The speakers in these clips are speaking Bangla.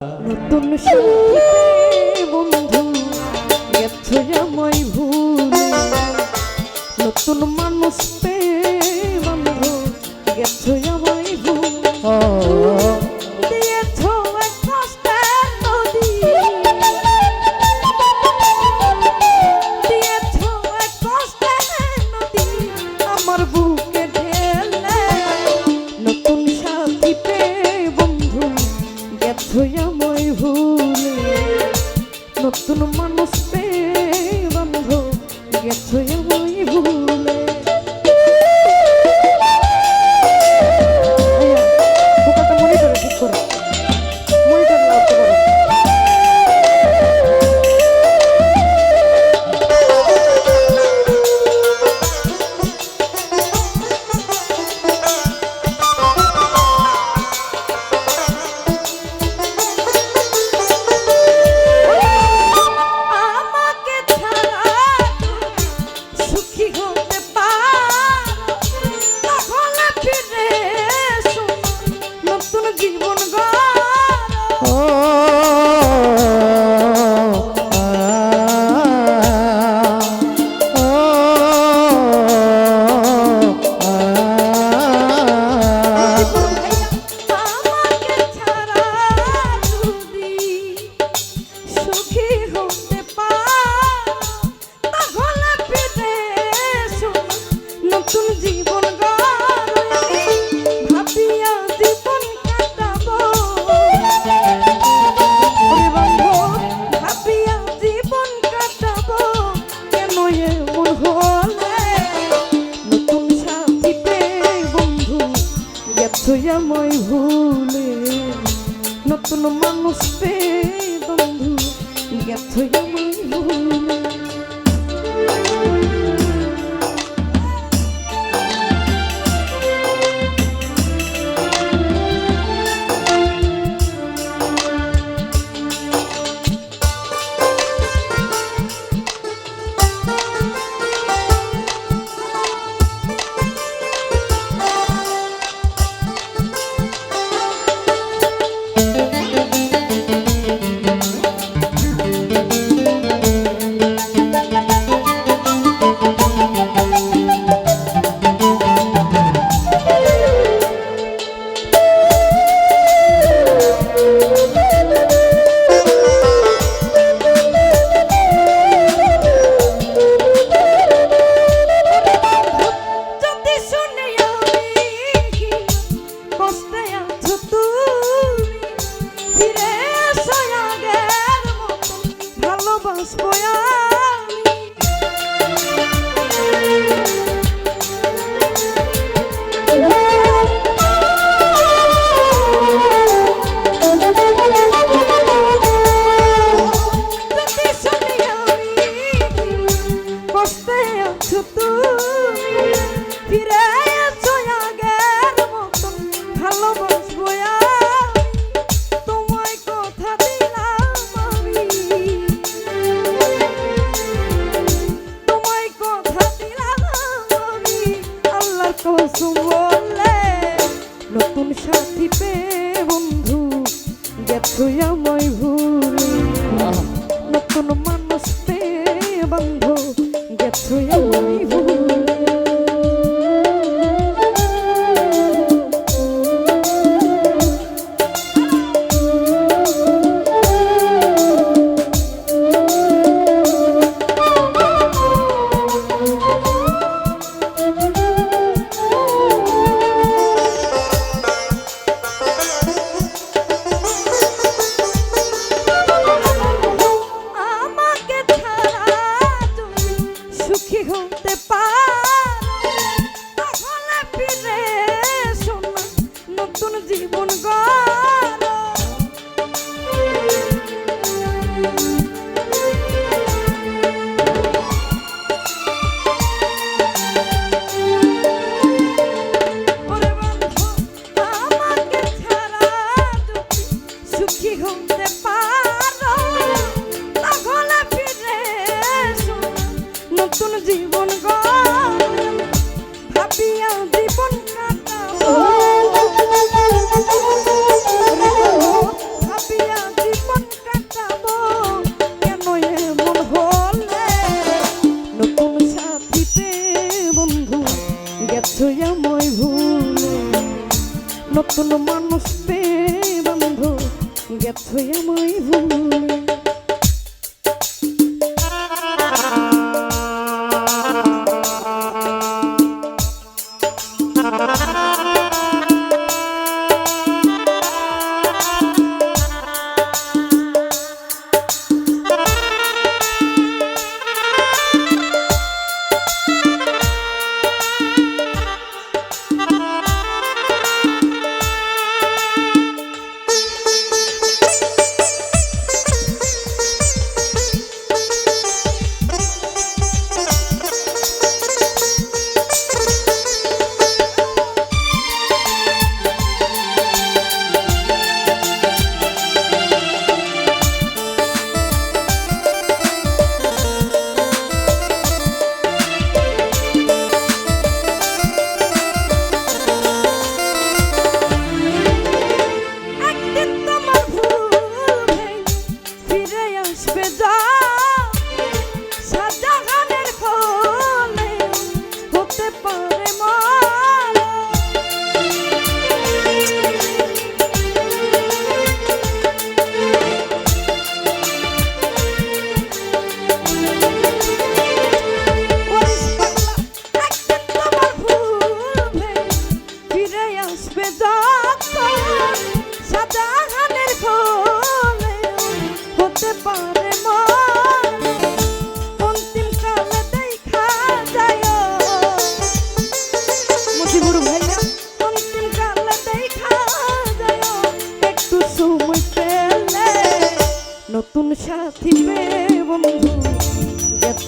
নতুন ধৈয়া মই ভুলে নতুন মানুষ পে বন্ধ গেছ মই ভুলে। সময় ভুলে নতুন মানুষ পে বন্ধু গেছ আমায় ভুলে কুসুম বলে নতুন পে বন্ধু গেছো আমায় ভুল। নতুন মানুষ পে বন্ধু গেছো নতুন মানুষ পে বন্ধু গেথই আমায় ভুলে।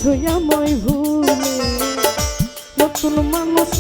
ছুঁয়া মই ভুলে নতুন মানুষ